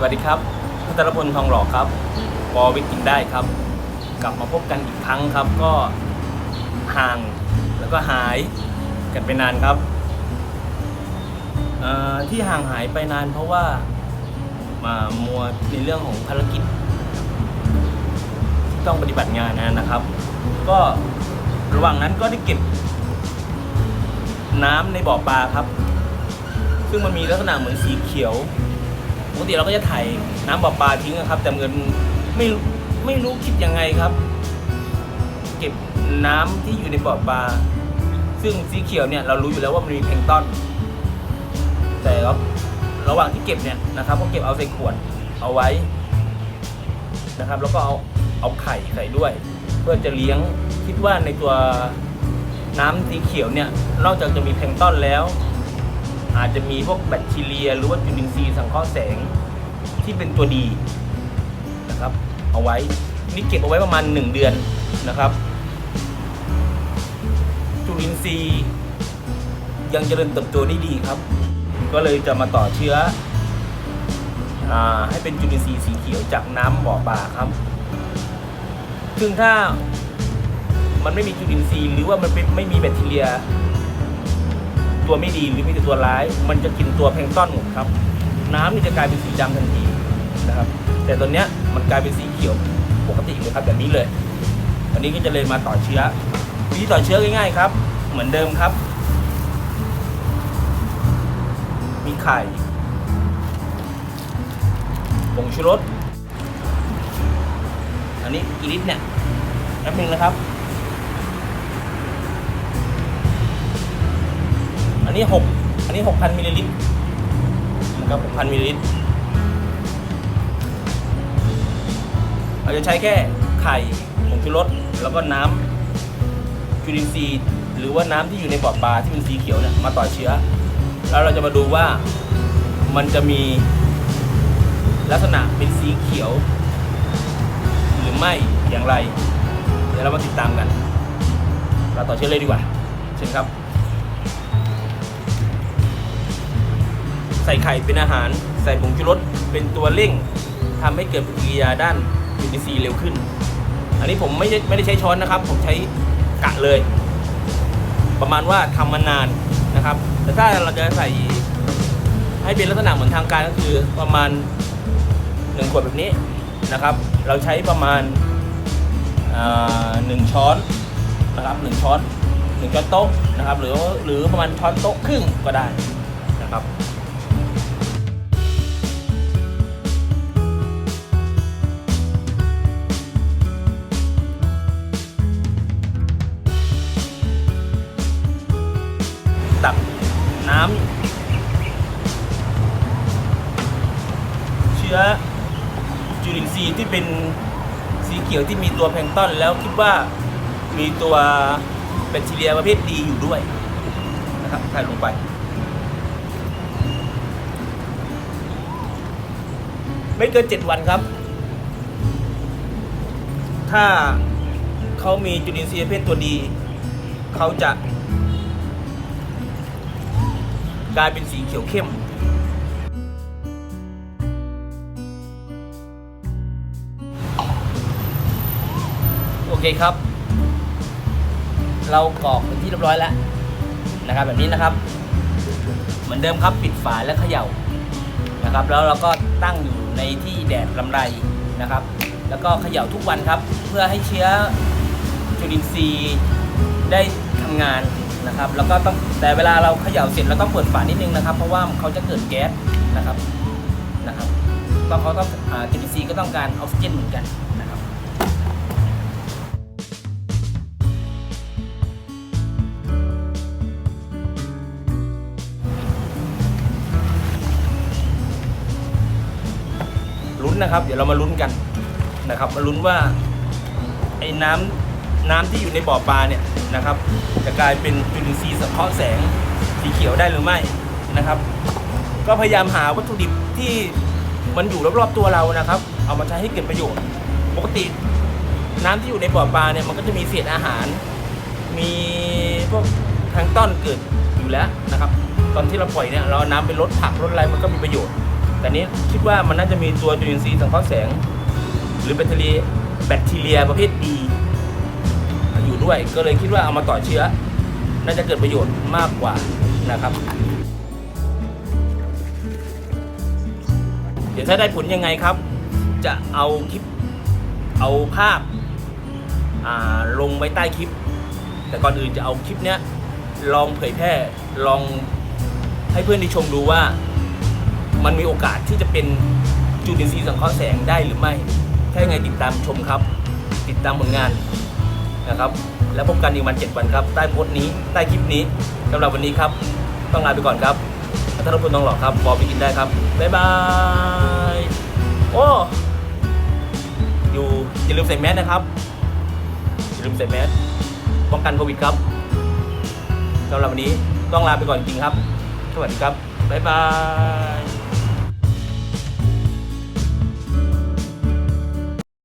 สวัสดีครับพัทรพลทองหล่อครับปอวิทกินได้ครับ กลับมาพบกันอีกครั้งครับ ก็ห่างแล้วก็หายกันไปนานครับที่ห่างหายไปนานเพราะว่ามามัวในเรื่องของภารกิจ ที่ต้องปฏิบัติงานนะครับ ก็ระหว่างนั้นก็ได้เก็บ น้ำในบ่อปลาครับ ซึ่งมันมีลักษณะเหมือนสีเขียว กติเราก็จะถ่ายน้ำบ่อปลาทิ้งนะครับ แต่เงินไม่ไม่รู้คิดยังไงครับ เก็บน้ำที่อยู่ในบ่อปลา ซึ่งสีเขียวเนี่ยเรารู้อยู่แล้วว่ามันมีแพลงต้นแต่ว่าระหว่างที่เก็บเนี่ยนะครับก็เก็บเอาใส่ขวดเอาไว้นะครับ แล้วก็เอาเอาไข่ใส่ด้วย เพื่อจะเลี้ยงคิดว่าในตัวน้ำสีเขียวเนี่ยนอกจากจะมีแพลงต้นแล้ว อาจจะมีพวกแบคทีเรีย หรือว่าจุลินทรีย์สังเคราะห์แสงที่เป็นตัวดีนะครับ เอาไว้นี่เก็บเอาไว้ประมาณ 1 เดือนนะครับ จุลินทรีย์ยังเจริญเติบโตได้ดีครับ ก็เลยจะมาต่อเชื้ออให้เป็นจุลินทรีย์สีเขียวจากน้ำบ่อปลาครับ ซึ่งถ้ามันไม่มีจุลินทรีย์หรือว่ามันไม่มีแบคทีเรีย ตัวไม่ดีหรือมีแต่ตัวร้าย มันจะกินตัวแพลงต้อนหมดครับ น้ำนี่จะกลายเป็นสีดำทันทีนะครับ แต่ตอนเนี้ยมันกลายเป็นสีเขียวปกติเลยครับแบบนี้เลยวันนี้ก็จะเลยมาต่อเชื้อวิธีต่อเชื้อง่ายๆครับ เหมือนเดิมครับ มีไข่ผงชูรสอันนี้กี่ลิตรเนี่ยแป๊บนึงนะครับ นนี้หกอันนี้หกพันมิลลิลิตรนะครับหกพันมิลลิลิตรเราจะใช้แค่ไข่ผงชูรสแล้วก็น้ำจุลินทรีย์หรือว่าน้ำที่อยู่ในบ่อปลาที่เป็นสีเขียวเนี่ยมาต่อเชื้อ แล้วเราจะมาดูว่ามันจะมีลักษณะเป็นสีเขียว หรือไม่อย่างไร เดี๋ยวเรามาติดตามกัน เราต่อเชื้อเลยดีกว่าเชิญครับ ใส่ไข่เป็นอาหาร ใส่ผงชูรสเป็นตัวเร่งทำให้เกิดปฏิกิริยาด้านจุลินทรีย์เร็วขึ้น อันนี้ผมไม่ใช่ไม่ได้ใช้ช้อนนะครับ ผมใช้กะเลย ประมาณว่าทำมานานนะครับ แต่ถ้าเราจะใส่ให้เป็นลักษณะเหมือนทางการก็คือประมาณหนึ่งขวดแบบนี้นะครับ เราใช้ประมาณหนึ่งช้อนนะครับหนึ่งช้อนหนึ่งช้อนโต๊ะนะครับ หรือหรือประมาณช้อนโต๊ะครึ่งก็ได้นะครับ น้ำเชื้อจุลินทรีย์ที่เป็นสีเขียวที่มีตัวแพลงต้นแล้วคิดว่ามีตัวแบคทีเรียประเภทดีอยู่ด้วยนะครับใส่ลงไปไม่เกินเจ็ดวันครับ ถ้าเขามีจุลินทรีย์ประเภทตัวดี เขาจะ กลายเป็นสีเขียวเข้มโอเคครับ เรากรอกเป็นที่เรียบร้อยแล้วนะครับ แบบนี้นะครับ เหมือนเดิมครับปิดฝาและเขย่านะครับ แล้วเราก็ตั้งอยู่ในที่แดดลำไรนะครับ แล้วก็เขย่าทุกวันครับ เพื่อให้เชื้อจุลินทรีย์ได้ทำงาน นะครับ แล้วก็ต้องแต่เวลาเราเขย่าเสร็จเราต้องเปิดฝานิดนึงนะครับ เพราะว่าเขาจะเกิดแก๊สนะครับนะครับเพราะเขาต้องอ่าจุลินทรีก็ต้องการออกซิเจนเหมือนกันนะครับลุ้นนะครับ เดี๋ยวเรามาลุ้นกันนะครับ มาลุ้นว่าไอ้น้ำ น้ำที่อยู่ในบ่อปลาเนี่ยนะครับ จะกลายเป็นจุลินทรีย์สังเคราะห์แสงสีเขียวได้หรือไม่นะครับ ก็พยายามหาวัตถุดิบที่มันอยู่รอบๆตัวเรานะครับ เอามาใช้ให้เกิดประโยชน์ ปกติน้ำที่อยู่ในบ่อปลาเนี่ยมันก็จะมีเศษอาหาร มีพวกแพลงต้อนเกิดอยู่แล้วนะครับ ตอนที่เราปล่อยเนี่ยเราเอาน้ำไปลดผักลดอะไรมันก็มีประโยชน์ แต่นี้คิดว่ามันน่าจะมีตัวจุลินทรีย์สังเคราะห์แสง หรือแบคทีเรียแบคทีเรียประเภทดี ด้วย ก็เลยคิดว่าเอามาต่อเชื้อ น่าจะเกิดประโยชน์มากกว่านะครับ เดี๋ยวถ้าได้ผลยังไงครับ จะเอาคลิปเอาภาพาลงไว้ใต้คลิป แต่ก่อนอื่นจะเอาคลิปเนี้ยลองเผยแพร่ลองให้เพื่อนได้ชมดูว่ามันมีโอกาสที่จะเป็นจุลินทรีย์สังเคราะห์แสงได้หรือไม่ ถ้ายังไงติดตามชมครับ ติดตามผลงานนะครับ แล้วพบกันอีกวันเจ็ดวันครับ ใต้โพสต์นี้ใต้คลิปนี้สำหรับวันนี้ครับ ต้องลาไปก่อนครับถ้ารบกวนต้องหลอกครับบอไปกินได้ครับ บ๊ายบาย โอ้ อยู่อย่าลืมใส่แมสนะครับ อย่าลืมใส่แมสป้องกันโควิดครับสำหรับวันนี้ต้องลาไปก่อนจริงครับ สวัสดีครับ บ๊ายบาย